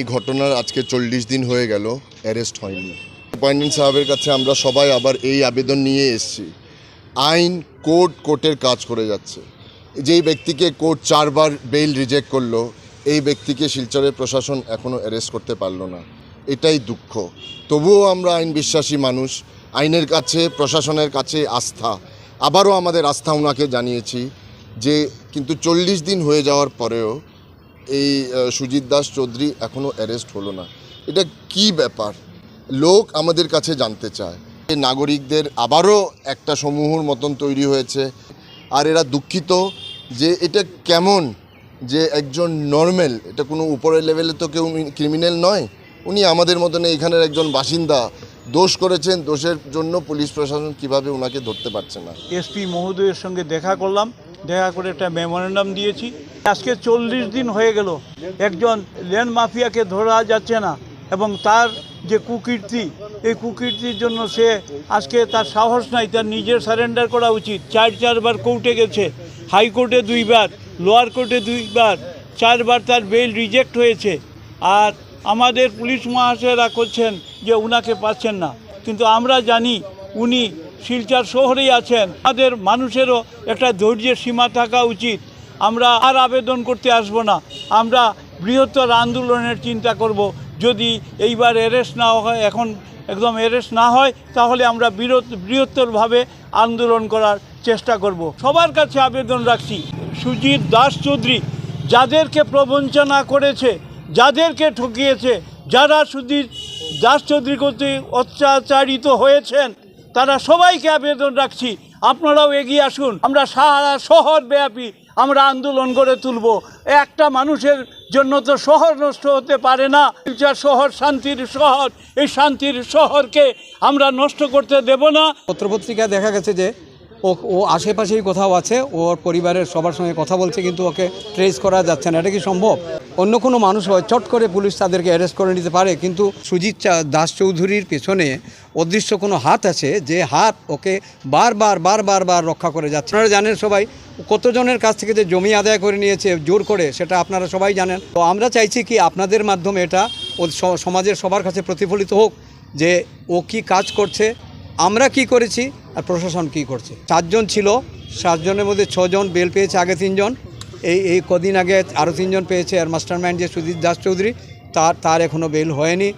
এই ঘটনার আজকে চল্লিশ দিন হয়ে গেল অ্যারেস্ট হয়নি। সুপারিনটেন্ডেন্ট সাহেবের কাছে আমরা সবাই আবার এই আবেদন নিয়ে এসেছি। আইন কোর্ট, কোর্টের কাজ করে যাচ্ছে। যেই ব্যক্তিকে কোর্ট চারবার বেইল রিজেক্ট করল, এই ব্যক্তিকে শিলচরের প্রশাসন এখনও অ্যারেস্ট করতে পারল না। এটাই দুঃখ। তবুও আমরা আইন বিশ্বাসী মানুষ। আইনের কাছে, প্রশাসনের কাছে আস্থা। আবারও আমাদের আস্থা ওনাকে জানিয়েছি যে, কিন্তু চল্লিশ দিন হয়ে যাওয়ার পরেও এই সুজিত দাস চৌধুরী এখনও অ্যারেস্ট হলো না। এটা কি ব্যাপার? লোক আমাদের কাছে জানতে চায়। এই নাগরিকদের আবারও একটা সমূহর মতন তৈরি হয়েছে। আর এরা দুঃখিত যে এটা কেমন যে একজন নর্মাল, এটা কোনো উপরের লেভেলে তো কেউ ক্রিমিনাল নয়। উনি আমাদের মতন এইখানের একজন বাসিন্দা। দোষ করেছেন, দোষের জন্য পুলিশ প্রশাসন কীভাবে ওনাকে ধরতে পারছে না। এসপি মহোদয়ের সঙ্গে দেখা করলাম। দেখা করে একটা মেমোরেন্ডাম দিয়েছি। আজকে চল্লিশ দিন হয়ে গেল, একজন ল্যান্ড মাফিয়াকে ধরা যাচ্ছে না এবং তার যে কুকীর্তি, এই কুকীর্তির জন্য সে আজকে তার সাহস নাই, তার নিজের সারেন্ডার করা উচিত। চার চারবার কোর্টে গেছে হাইকোর্টে দুইবার লোয়ার কোর্টে দুইবার, চারবার তার বেল রিজেক্ট হয়েছে। আর আমাদের পুলিশ মহাশয়রা করছেন যে উনাকে পাচ্ছেন না। কিন্তু আমরা জানি উনি শিলচর শহরেই আছেন। আমাদের মানুষেরও একটা ধৈর্যের সীমা থাকা উচিত। আমরা আর আবেদন করতে আসব না। আমরা বৃহত্তর আন্দোলনের চিন্তা করব। যদি এইবার অ্যারেস্ট না হয়, এখন একদম অ্যারেস্ট না হয়, তাহলে আমরা বৃহত্তরভাবে আন্দোলন করার চেষ্টা করব। সবার কাছে আবেদন রাখছি, সুজিত দাস চৌধুরী, যাদেরকে প্রবঞ্চনা করেছে, যাদেরকে ঠকিয়েছে, যারা সুজিত দাস চৌধুরী কর্তৃক অত্যাচারিত হয়েছেন তারা সবাইকে আবেদন রাখছি। আপনারাও এগিয়ে আসুন। আমরা সারা শহর ব্যাপী আমরা আন্দোলন গড়ে তুলব। একটা মানুষের জন্য তো শহর নষ্ট হতে পারে না। শিলচর শহর, শান্তির শহর, এই শান্তির শহরকে আমরা নষ্ট করতে দেব না। পত্রপত্রিকায় দেখা গেছে যে ও ও আশেপাশেই কোথাও আছে, ওর পরিবারের সবার সঙ্গে কথা বলছে, কিন্তু ওকে ট্রেস করা যাচ্ছে না। এটা কি সম্ভব? অন্য কোনো মানুষ হয়, চট করে পুলিশ তাদেরকে অ্যারেস্ট করে নিতে পারে, কিন্তু সুজিত দাস চৌধুরীর পেছনে অদৃশ্য কোনো হাত আছে যে হাত ওকে বারবার বারবার বার রক্ষা করে যাচ্ছে? আপনারা জানেন সবাই, কতজনের কাছ থেকে যে জমি আদায় করে নিয়েছে, জোর করে, সেটা আপনারা সবাই জানেন। তো আমরা চাইছি কি আপনাদের মাধ্যমে এটা সমাজের সবার কাছে প্রতিফলিত হোক, যে ও কি কাজ করছে, আমরা কি করেছি আর প্রশাসন কি করছে? চারজন ছিল, সাতজনের মধ্যে ছজন বেল পেয়েছে, আগে তিনজন। এই এই কদিন আগে আরও তিনজন পেয়েছে, আর মাস্টার যে সুদীপ দাস চৌধুরী, তার তার এখনও বেল হয়নি।